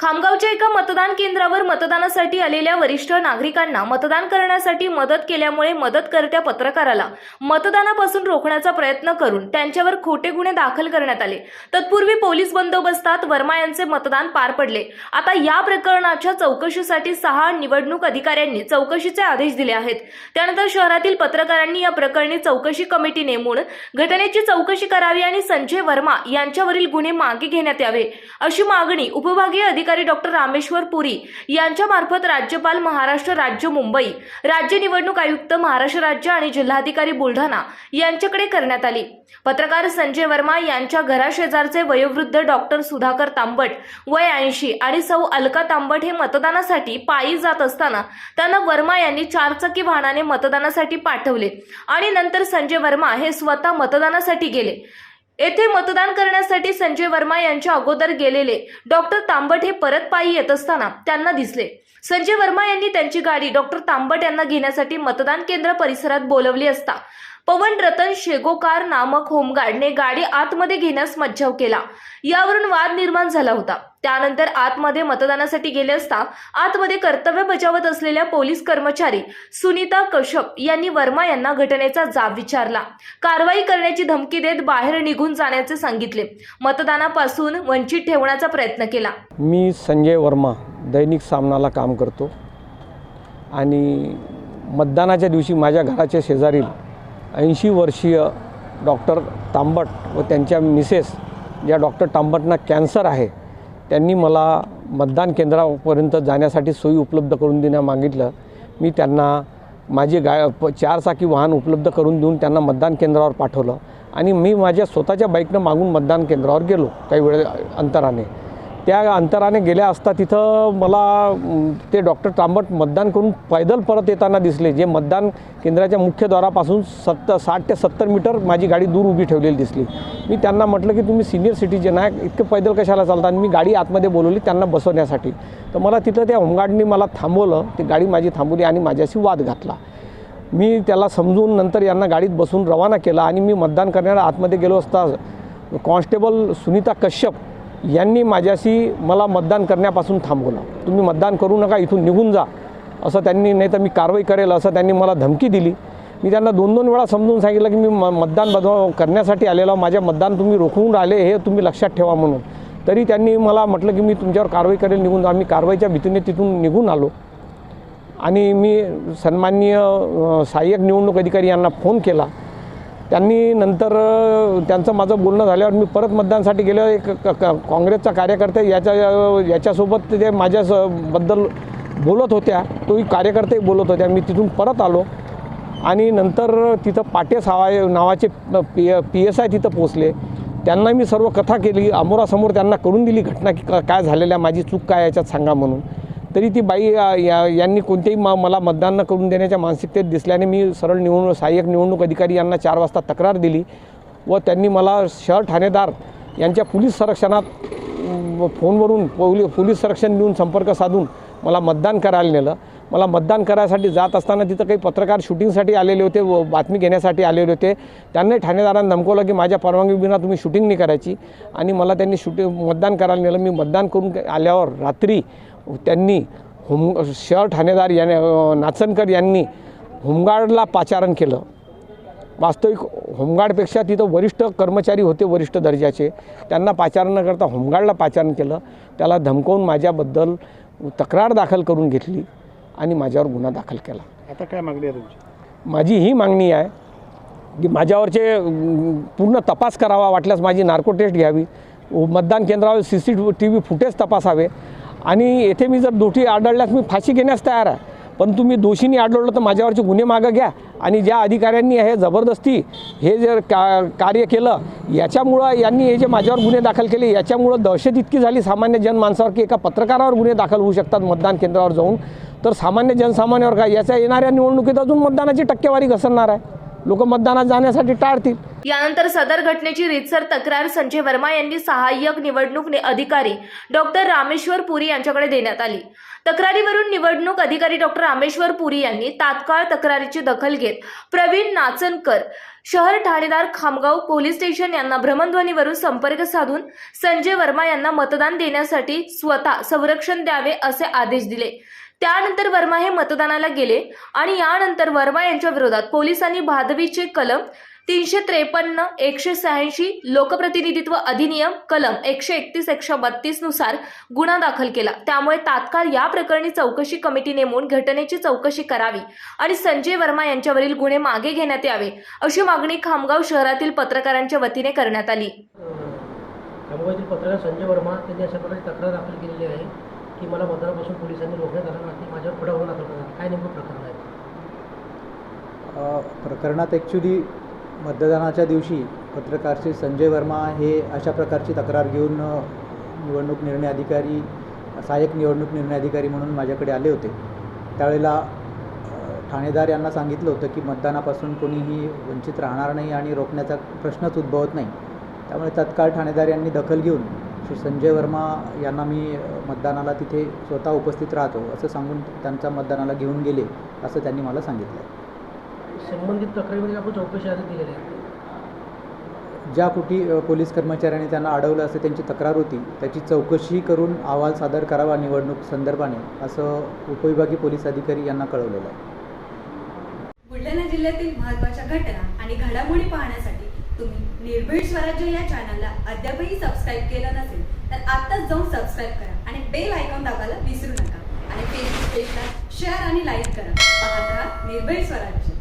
खामगावच्या एका मतदान केंद्रावर मतदानासाठी आलेल्या वरिष्ठ नागरिकांना मतदान करण्यासाठी मदत केल्यामुळे मदतकर्त्या पत्रकाराला मतदानापासून रोखण्याचा प्रयत्न करून त्यांच्यावर खोटे गुन्हे दाखल करण्यात आले. तत्पूर्वी पोलीस बंदोबस्तात वर्मा यांचे मतदान पार पडले. आता या प्रकरणाच्या चौकशीसाठी सहा निवडणूक अधिकाऱ्यांनी चौकशीचे आदेश दिले आहेत. त्यानंतर शहरातील पत्रकारांनी या प्रकरणी चौकशी कमिटी नेमून घटनेची चौकशी करावी आणि संजय वर्मा यांच्यावरील गुन्हे मागे घेण्यात यावे अशी मागणी उपभागीय अधिकारी डॉक्टर रामेश्वर पुरी यांच्या मार्फत राज्यपाल महाराष्ट्र राज्य मुंबई राज्य निवडणूक आयुक्त महाराष्ट्र राज्य आणि जिल्हाधिकारी बुलढाणा यांच्याकडे करण्यात आली. पत्रकार संजय वर्मा यांच्या घराशेजारचे वयोवृद्ध डॉक्टर सुधाकर तांबट वय ऐंशी आणि सौ अलका तांबट हे मतदानासाठी पायी जात असताना त्यांना वर्मा यांनी चारचाकी वाहनाने मतदानासाठी पाठवले आणि नंतर संजय वर्मा हे स्वतः मतदानासाठी गेले. येथे मतदान करण्यासाठी संजय वर्मा यांच्या अगोदर गेलेले डॉक्टर तांबट हे परत पायी येत असताना त्यांना दिसले. संजय वर्मा यांनी त्यांची गाडी डॉक्टर तांबट यांना घेण्यासाठी मतदान केंद्र परिसरात बोलवली असता. पवन रतन शेगोकार नामक होमगार्डने गाडी आतमध्ये घेण्यास मज्जाव केला. यावरून वाद निर्माण झाला होता. त्यानंतर आतमध्ये मतदानासाठी गेले असता आतमध्ये कर्तव्य बजावत असलेल्या पोलीस कर्मचारी सुनीता कश्यप यांनी वर्मा यांना घटनेचा जाब विचारला. कारवाई करण्याची धमकी देत बाहेर निघून जाण्याचे सांगितले. मतदानापासून वंचित ठेवण्याचा प्रयत्न केला. मी संजय वर्मा दैनिक सामनाला काम करतो. आणि मतदानाच्या दिवशी माझ्या घराच्या शेजारील ऐंशी वर्षीय डॉक्टर तांबट व त्यांच्या मिसेस ज्या डॉक्टर तांबटना कॅन्सर आहे त्यांनी मला मतदान केंद्रापर्यंत जाण्यासाठी सोयी उपलब्ध करून देण्या मागितलं. मी त्यांना माझी गा प चारचाकी वाहन उपलब्ध करून देऊन त्यांना मतदान केंद्रावर पाठवलं आणि मी माझ्या स्वतःच्या बाईकनं मागून मतदान केंद्रावर गेलो काही वेळ अंतराने. त्या अंतराने गेल्या असता तिथं मला ते डॉक्टर तांबट मतदान करून पैदल परत येताना दिसले जे मतदान केंद्राच्या मुख्यद्वारापासून सत्तर साठ ते सत्तर मीटर माझी गाडी दूर उभी ठेवलेली दिसली. मी त्यांना म्हटलं की तुम्ही सिनियर सिटीजन आहे इतकं पैदल कशाला चालता? आणि मी गाडी आतमध्ये बोलवली त्यांना बसवण्यासाठी. तर मला तिथं त्या होमगार्डनी मला थांबवलं ती गाडी माझी थांबवली आणि माझ्याशी वाद घातला. मी त्याला समजून नंतर यांना गाडीत बसून रवाना केला आणि मी मतदान करण्याला आतमध्ये गेलो असता कॉन्स्टेबल सुनीता कश्यप यांनी माझ्याशी मला मतदान करण्यापासून थांबवलं. तुम्ही मतदान करू नका इथून निघून जा असं त्यांनी नाही तर मी कारवाई करेल असं त्यांनी मला धमकी दिली. मी त्यांना दोन दोन वेळा समजून सांगितलं की मी म मतदान बदव करण्यासाठी आलेलो माझ्या मतदान तुम्ही रोखवून राहिले हे तुम्ही लक्षात ठेवा म्हणून. तरी त्यांनी मला म्हटलं की मी तुमच्यावर कारवाई करेल निघून जा. मी कारवाईच्या भीतीने तिथून निघून आलो. आणि मी सन्माननीय सहाय्यक निवडणूक अधिकारी यांना फोन केला. त्यांनी नंतर त्यांचं माझं बोलणं झाल्यावर मी परत मतदानासाठी गेलो एक क- काँग्रेसचा कार्यकर्ते याच्या याच्यासोबत जे माझ्या स- बद्दल बोलत होत्या. तोही कार्यकर्तेही बोलत होत्या. मी तिथून परत आलो. आणि नंतर तिथं पाटे सावाय नावाचे पी पी एस आय तिथं पोचले त्यांना मी सर्व कथा केली. अमोरासमोर त्यांना करून दिली घटना की काय झालेल्या माझी चूक काय याच्यात सांगा म्हणून. तरी ती बाई या यांनी कोणतेही म मला मतदान न करून देण्याच्या मानसिकतेत दिसल्याने मी सरळ निवडणूक सहाय्यक निवडणूक अधिकारी यांना चार वाजता तक्रार दिली व त्यांनी मला शहर ठाणेदार यांच्या पोलीस संरक्षणात फोनवरून पोली पोलीस संरक्षण देऊन संपर्क साधून मला मतदान करायला नेलं. मला मतदान करायसाठी जात असताना तिथं काही पत्रकार शूटिंगसाठी आलेले होते व बातमी घेण्यासाठी आलेले होते. त्यांनी ठाणेदारांना धमकवलं की माझ्या परवानगीविना तुम्ही शूटिंग नाही करायची आणि मला त्यांनी शूटिंग मतदान करायला नेलं. मी मतदान करून आल्यावर रात्री त्यांनी होम शहर ठाणेदार याने नाचनकर यांनी होमगार्डला पाचारण केलं. वास्तविक होमगार्डपेक्षा तिथं वरिष्ठ कर्मचारी होते वरिष्ठ दर्जाचे. त्यांना पाचारण न करता होमगार्डला पाचारण केलं. त्याला धमकवून माझ्याबद्दल तक्रार दाखल करून घेतली आणि माझ्यावर गुन्हा दाखल केला. आता काय मागणी आहे तुमची? माझी ही मागणी आहे की माझ्यावरचे पूर्ण तपास करावा वाटल्यास माझी नार्को टेस्ट घ्यावी. मतदान केंद्रावर C C T V footage तपासावे. आणि येथे मी जर दोषी आढळल्यास मी फाशी घेण्यास तयार आहे. पण तुम्ही दोषींनी आढळलं तर माझ्यावरचे गुन्हे मागं घ्या आणि ज्या अधिकाऱ्यांनी हे जबरदस्ती हे जर का कार्य केलं याच्यामुळं यांनी हे जे माझ्यावर गुन्हे दाखल केले याच्यामुळं दहशत इतकी झाली सामान्य जनमानसावर की एका पत्रकारावर गुन्हे दाखल होऊ शकतात मतदान केंद्रावर जाऊन. तर सामान्य जनसामान्यावर काय याच्या येणाऱ्या निवडणुकीत अजून मतदानाची टक्केवारी घसरणार आहे. लोक मतदानात जाण्यासाठी टाळतील. यानंतर सदर घटनेची रीतसर तक्रार संजय वर्मा यांनी सहाय्यक निवडणूक अधिकारी डॉक्टर रामेश्वर पुरी यांच्याकडे देण्यात आली. तक्रारीवरून निवडणूक अधिकारी डॉक्टर रामेश्वर पुरी यांनी तात्काळ तक्रारीची दखल घेत प्रवीण नाचनकर शहर ठाणेदार खामगाव पोलीस स्टेशन यांना भ्रमणध्वनीवरून संपर्क साधून संजय वर्मा यांना मतदान देण्यासाठी स्वतः संरक्षण द्यावे असे आदेश दिले. त्यानंतर वर्मा हे मतदानाला गेले आणि यानंतर वर्मा यांच्या विरोधात पोलिसांनी भादवीचे कलम तीनशे त्रेपन्न एकशे शहाऐंशी लोकप्रतिनिधित्व अधिनियम कलम एकशे एकतीस एकशे बत्तीसनुसार गुन्हा दाखल केला. त्यामुळे तात्काळ या प्रकरणी चौकशी कमिटी नेमून घटनेची चौकशी करावी आणि संजय वर्मा यांच्यावरील गुन्हे मागे घेण्यात यावे अशी मागणी खामगाव शहरातील पत्रकारांच्या वतीने करण्यात आली. खामगावतील पत्रकार संजय वर्मा त्यांनी अशा प्रकारे तक्रार दाखल केलेली आहे की मला मतदानापासून पोलिसांनी रोखण्यात आलं नाही माझ्यावर पुढे दाखल. काय नेमकं प्रकरण आहे? अ, प्रकरणात ॲक्च्युली मतदानाच्या दिवशी पत्रकार श्री संजय वर्मा हे अशा प्रकारची तक्रार घेऊन निवडणूक निर्णय अधिकारी सहाय्यक निवडणूक निर्णय अधिकारी म्हणून माझ्याकडे आले होते. त्यावेळेला ठाणेदार यांना सांगितलं होतं की मतदानापासून कोणीही वंचित राहणार नाही आणि रोखण्याचा प्रश्नच उद्भवत नाही. त्यामुळे तत्काळ ठाणेदार यांनी दखल घेऊन श्री संजय वर्मा यांना मी मतदानाला तिथे स्वतः उपस्थित राहतो असं सांगून त्यांचा मतदानाला घेऊन गेले असं त्यांनी मला सांगितलं. आहे संबंधित तक्रारीमध्ये आपण चौकशी आधी दिलेली आहे. ज्या कुठे पोलीस कर्मचाऱ्यांनी त्यांना अडवलं असं त्यांची तक्रार होती त्याची चौकशी करून अहवाल सादर करावा निवडणूक संदर्भाने असं उपविभागीय पोलीस अधिकारी यांना कळवलेलं आहे. बुलढाणा जिल्ह्यातील महत्त्वाच्या घटना आणि घडामोडी पाहण्यासाठी तुम्ही निर्भीड स्वराज्य या चॅनलला अद्यापही सबस्क्राईब केलं नसेल तर आत्ताच जाऊन सबस्क्राईब करा आणि बेल आयकॉन दाबायला विसरू नका. आणि फेसबुक पेजला शेअर आणि लाईक करा. पाहत राहा निर्भीड स्वराज्य.